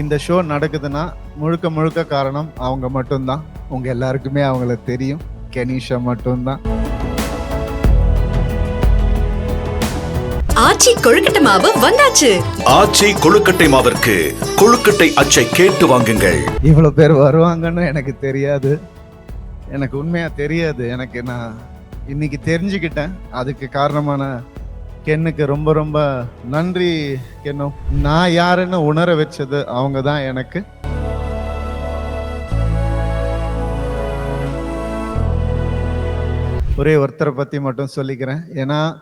இந்த ஷோ நடக்குதுன்னா முழுக்க முழுக்க காரணம் அவங்க மட்டும்தான். உங்க எல்லாருக்குமே அவங்கள தெரியும். கெனிஷா மட்டும்தான். ஆச்சி கொழுக்கட்டை மாவு வந்தாச்சு. ஆச்சி கொழுக்கட்டை மாவிற்கு கொழுக்கட்டை அச்சை கேட்டு வாங்குங்கள். இவ்வளோ பேர் வருவாங்கன்னு எனக்கு தெரியாது. எனக்கு உண்மையா தெரியாது. எனக்கு நான் இன்னைக்கு தெரிஞ்சுக்கிட்டேன். அதுக்கு காரணமான கென்னுக்கு ரொம்ப ரொம்ப நன்றி கென்னு. நான் யாருன்னு உணர வச்சது அவங்க தான் எனக்கு. ஒரே ஒருத்தரை பத்தி மட்டும் சொல்லிக்கிறேன். ஏன்னா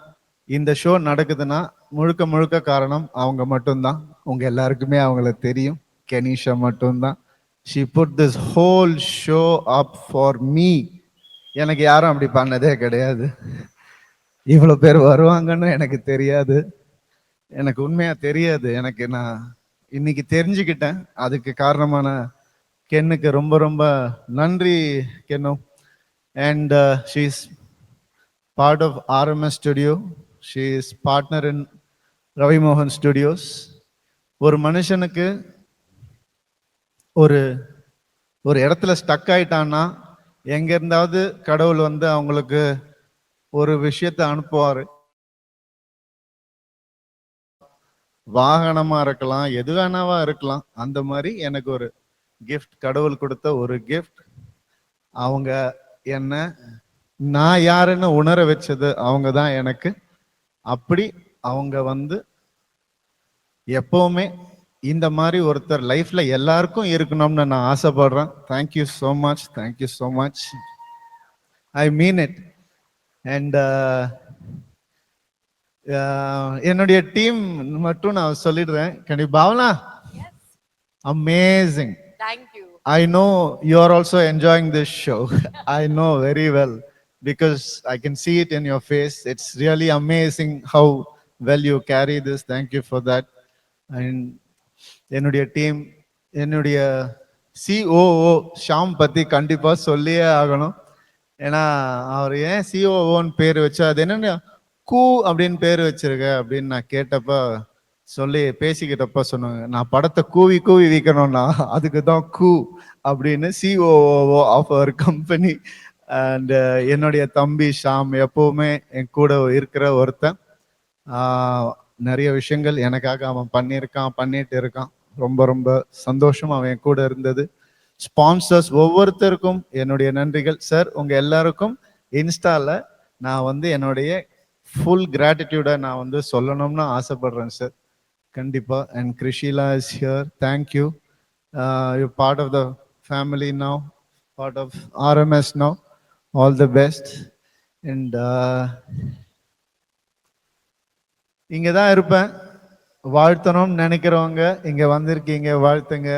இந்த ஷோ நடக்குதுன்னா முழுக்க முழுக்க காரணம் அவங்க மட்டும்தான். உங்க எல்லாருக்குமே அவங்கள தெரியும். கெனிஷா மட்டும்தான். She put this whole show up for me எனக்கு யாரும் அப்படி பண்ணதே கிடையாது. இவ்வளோ பேர் வருவாங்கன்னு எனக்கு தெரியாது. எனக்கு உண்மையாக தெரியாது. எனக்கு நான் இன்னைக்கு தெரிஞ்சுக்கிட்டேன். அதுக்கு காரணமான கென்னுக்கு ரொம்ப ரொம்ப நன்றி கென்னும் and she's part of RMS studio she is partner in Ravi Mohan studios ஒரு மனுஷனுக்கு ஒரு ஒரு இடத்துல ஸ்டக் ஆயிட்டான்னா எங்க இருந்தாவது கடவுள் வந்து அவங்களுக்கு ஒரு விஷயத்தை அனுப்புவார். வாகனமா இருக்கலாம் எது வேணாவா இருக்கலாம். அந்த மாதிரி எனக்கு ஒரு கிஃப்ட் கடவுள் கொடுத்த ஒரு கிஃப்ட் அவங்க என்ன நான் யாருன்னு உணர வச்சது அவங்க தான் எனக்கு. அப்படி அவங்க வந்து எப்பவுமே இந்த மாதிரி ஒருத்தர் லைஃப்ல எல்லாருக்கும் இருக்கணும்னு நான் ஆசைப்படுறேன். Thank you so much thank you so much I mean it and என்னுடைய டீம் மட்டும் நான் சொல்லிடுறேன் கண்டி Bhavana amazing Thank you. I know you are also enjoying this show. I know very well because I can see it in your face. It's really amazing how well you carry this. Thank you for that. And என்னுடைய team என்னுடைய COO Sham பத்தி கண்டிப்பா சொல்லியே ஆகணும் ஏன்னா அவர் ஏன் சிஓஓன்னு பேர் வச்சா அது என்னன்னா கூ அப்படின்னு பேர் வச்சிருக்க அப்படின்னு நான் கேட்டப்ப சொல்லி பேசிக்கிட்டப்ப சொன்னாங்க. நான் படத்தை கூவி கூவி விற்கணும்னா அதுக்கு தான் கூ அப்படின்னு சிஓஓ ஆஃப் அவர் கம்பெனி அண்ட் என்னுடைய தம்பி ஷாம் எப்பவுமே என் கூட இருக்கிற ஒருத்தன். நிறைய விஷயங்கள் எனக்காக அவன் பண்ணியிருக்கான் பண்ணிட்டு இருக்கான். ரொம்ப ரொம்ப சந்தோஷம் அவன் என் கூட இருந்தது. ஸ்பான்சர்ஸ் ஒவ்வொருத்தருக்கும் என்னுடைய நன்றிகள். சார் உங்கள் எல்லாருக்கும் இன்ஸ்டாவில் நான் வந்து என்னுடைய ஃபுல் கிராட்டிடியூடை நான் வந்து சொல்லணும்னு ஆசைப்படுறேன் சார் கண்டிப்பாக and Krishila is here thank you part of the family now part of RMS now all the best and இங்கே தான் இருப்பேன். வாழ்த்தணும்னு நினைக்கிறவங்க இங்கே வந்திருக்கீங்க வாழ்த்துங்க.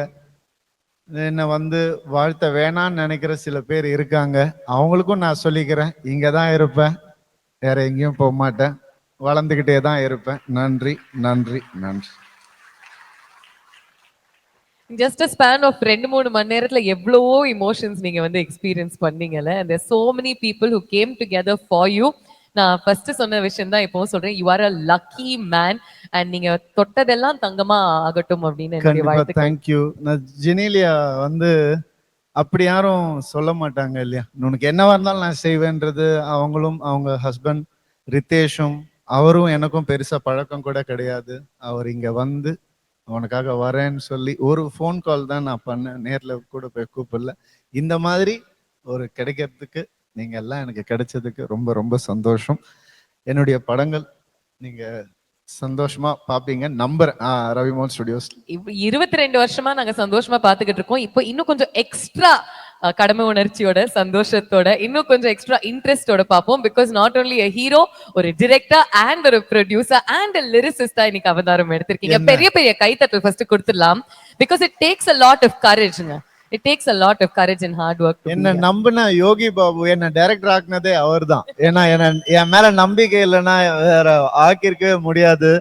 என்னை வந்து வாழ்த்த வேணான்னு நினைக்கிற சில பேர் இருக்காங்க. அவங்களுக்கும் நான் சொல்லிக்கிறேன். இங்கே தான் இருப்பேன். வேற எங்கேயும் போக மாட்டேன். வளர்ந்துக்கிட்டே தான் இருப்பேன். நன்றி நன்றி நன்றி. ஜஸ்ட் அ ஸ்பேன் ஆஃப் ரெண்டு மூணு மணி நேரத்தில் எவ்வளவோ இமோஷன்ஸ் நீங்கள் வந்து எக்ஸ்பீரியன்ஸ் பண்ணீங்கல்ல. And so many people who came together for you நான் ஃபர்ஸ்ட் சொன்ன விஷயம் தான் இப்பவும் சொல்றேன். You are a lucky man and நீங்க தொட்டதெல்லாம் தங்கமா ஆகட்டும் அப்படின்னு என்னுடைய வாழ்த்துக்கள். தேங்க்யூ நான் ஜெனீலியா வந்து அப்படி யாரும் சொல்ல மாட்டாங்க இல்லையா? உனக்கு என்னவா இருந்தாலும் நான் செய்வேன்றது அவங்களும் அவங்க ஹஸ்பண்ட் ரித்தேஷும் அவரும் எனக்கும் பெருசா பழக்கம் கூட கிடையாது. அவர் இங்க வந்து உனக்காக வரேன்னு சொல்லி ஒரு ஃபோன் கால் தான் நான் பண்ணேன். நேர்ல கூட போய் கூப்பிடல. இந்த மாதிரி ஒரு கிடைக்கிறதுக்கு நீங்க எல்லாம் எனக்கு கிடைச்சதுக்கு ரொம்ப ரொம்ப சந்தோஷம். என்னுடைய படங்கள் நீங்க சந்தோஷமா பாப்பீங்க. நம்புறேன் ரவிமோகன் ஸ்டுடியோஸ். இருபத்தி ரெண்டு வருஷமா நாங்க சந்தோஷமா பாத்துக்கிட்டு இருக்கோம். இப்போ இன்னும் கொஞ்சம் எக்ஸ்ட்ரா கடமை உணர்ச்சியோட சந்தோஷத்தோட இன்னும் கொஞ்சம் எக்ஸ்ட்ரா இன்ட்ரெஸ்டோட பார்ப்போம் because not only a hero ஒரு டிரெக்டர் அண்ட் ஒரு ப்ரொடியூசர் அண்ட் லிரிசிஸ்டா இன்னைக்கு அவதாரம் எடுத்திருக்கீங்க? பெரிய பெரிய கைத்தட்டல் ஃபர்ஸ்ட் கொடுத்துடலாம். Because it takes a lot of கரேஜ்ங்க it takes a lot of courage and hard work என்ன நம்பின யோகி பாபு என்ன டைரக்டர் ஆக்குனதே அவர்தான். ஏன்னா என்ன என் மேல நம்பிக்கை இல்லைன்னா வேற ஆக்கியிருக்கவே முடியாது.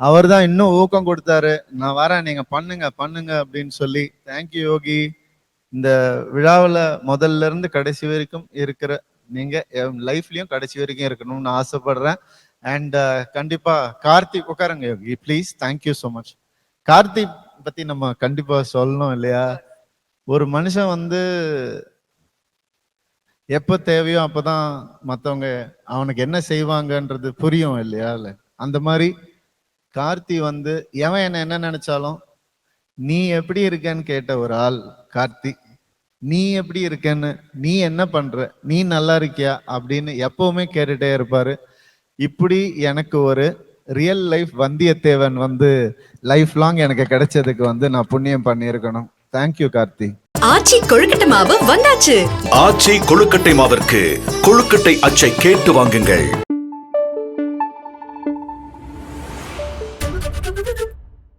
அவர்தான் இன்னும் ஊக்கம் கொடுத்தாரு. நான் வரேன் நீங்க பண்ணுங்க பண்ணுங்க அப்படின்னு சொல்லி தேங்க்யூ யோகி. இந்த விழாவுல முதல்ல இருந்து கடைசி வரைக்கும் இருக்கிற நீங்க என் லைஃப்லயும் கடைசி வரைக்கும் இருக்கணும்னு ஆசைப்படுறேன். அண்ட் கண்டிப்பா கார்த்திக் உட்காருங்க Yogi please thank you so much Karthik பத்தி நம்ம கண்டிப்பா சொல்லணும் இல்லையா? ஒரு மனுஷன் வந்து எப்போ தேவையோ அப்பதான் மற்றவங்க அவனுக்கு என்ன செய்வாங்கன்றது புரியும் இல்லையா? இல்லை. அந்த மாதிரி கார்த்தி வந்து எவன் என்ன என்ன நினைச்சாலும் நீ எப்படி இருக்கேன்னு கேட்ட ஒரு ஆள் கார்த்தி. நீ எப்படி இருக்கேன்னு நீ என்ன பண்ற? நீ நல்லா இருக்கியா? அப்படின்னு எப்பவுமே கேட்டுட்டே இருப்பாரு. இப்படி எனக்கு ஒரு ரியல் லைஃப் வந்தியத்தேவன் வந்து லைஃப் லாங் எனக்கு கிடைச்சதுக்கு வந்து நான் புண்ணியம் பண்ணியிருக்கணும். தேங்க்யூ கார்த்தி ஆச்சி கொழுக்கட்டை மாவு வந்தாச்சு. ஆச்சி கொழுக்கட்டை மாவிற்கு கொழுக்கட்டை அச்சை கேட்டு வாங்குங்கள்.